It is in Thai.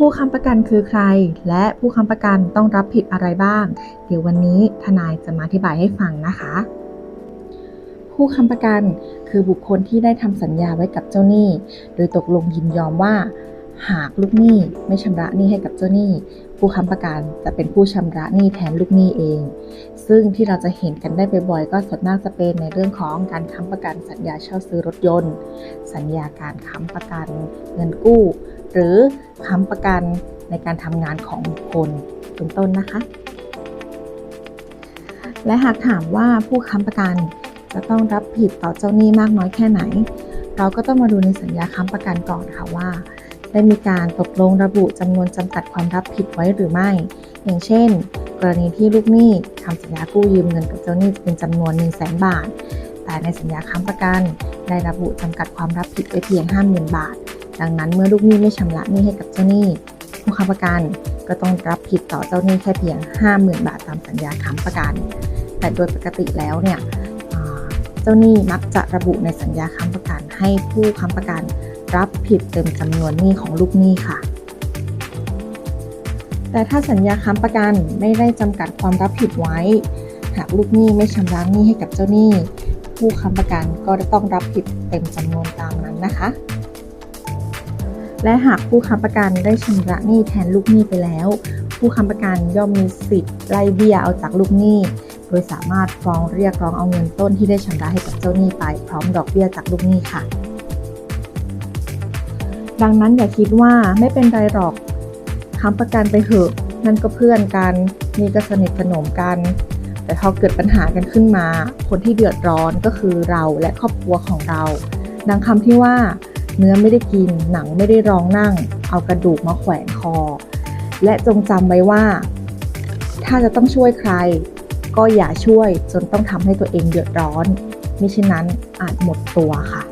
ผู้ค้ำประกันคือใคร และผู้ค้ำประกันต้องรับผิดอะไรบ้าง เดี๋ยววันนี้ทนายจะมาอธิบายให้ฟังนะคะ ผู้ค้ำประกันคือบุคคลที่ได้ทำสัญญาไว้กับเจ้าหนี้ โดยตกลงยินยอมว่า หากลูกหนี้ไม่ชำระหนี้ให้กับเจ้าหนี้ ผู้ค้ำประกันจะเป็นผู้ชำระหนี้แทนลูกหนี้เอง ซึ่งที่เราจะเห็นกันได้บ่อยๆก็ส่วนมากจะเป็นในเรื่องของการค้ำประกันสัญญาเช่าซื้อรถยนต์ สัญญาการค้ำประกันเงินกู้ หรือค้ำประกันในการทำงานของบุคคลเป็นต้นนะคะ และหากถามว่าผู้ค้ำประกันจะต้องรับผิดต่อเจ้าหนี้มากน้อยแค่ไหน เราก็ต้องมาดูในสัญญาค้ำประกันก่อนค่ะว่า ได้มีการตกลงระบุจำนวนจำกัดความรับผิดไว้หรือไม่ อย่างเช่น กรณีที่ลูกหนี้ทำสัญญากู้ยืมเงินกับเจ้าหนี้เป็นจำนวน 1 0 0 0 0แบาท แต่ในสัญญาค้ำประกันได้ระบุจำกัดความรับผิดไว้เพียง 50,000 บาท ดังนั้นเมื่อลูกหนี้ไม่ชำระหนี้ให้กับเจ้าหนี้ ผู้ค้ำประกันก็ต้องรับผิดต่อเจ้าหนี้แค่เพียง 50,000 บาทตามสัญญาค้ำประกัน แต่โดยปกติแล้วเนี่ยเจ้าหนี้มักจะระบุในสัญญาค้ำประกัน ให้ผู้ค้ำประกันรับผิดเต็มจำนวนหนี้ของลูกหนี้ค่ะ แต่ถ้าสัญญาค้ำประกันไม่ได้จำกัดความรับผิดไว้ หากลูกหนี้ไม่ชำระหนี้ให้กับเจ้าหนี้ ผู้ค้ำประกันก็จะต้องรับผิดเต็มจำนวนตามนั้นนะคะ และหากผู้ค้ำประกันได้ชำระหนี้แทนลูกหนี้ไปแล้ว ผู้ค้ำประกันย่อมมีสิทธิ์ไล่เบี้ยเอาจากลูกหนี้ โดยสามารถฟ้องเรียกร้องเอาเงินต้นที่ได้ชำระให้กับเจ้าหนี้ไป พร้อมดอกเบี้ยจากลูกหนี้ค่ะ ดังนั้นอย่าคิดว่าไม่เป็นไรหรอกค้ำประกันไปเถอะนั่นก็เพื่อนกันนี่ก็สนิทสนมกัน แต่พอเกิดปัญหากันขึ้นมา คนที่เดือดร้อนก็คือเราและครอบครัวของเรา ดังคำที่ว่า เนื้อไม่ได้กิน หนังไม่ได้รองนั่ง เอากระดูกมาแขวนคอ และจงจำไว้ว่า ถ้าจะต้องช่วยใคร ก็อย่าช่วยจนต้องทำให้ตัวเองเดือดร้อนมิฉะนั้นอาจหมดตัวค่ะ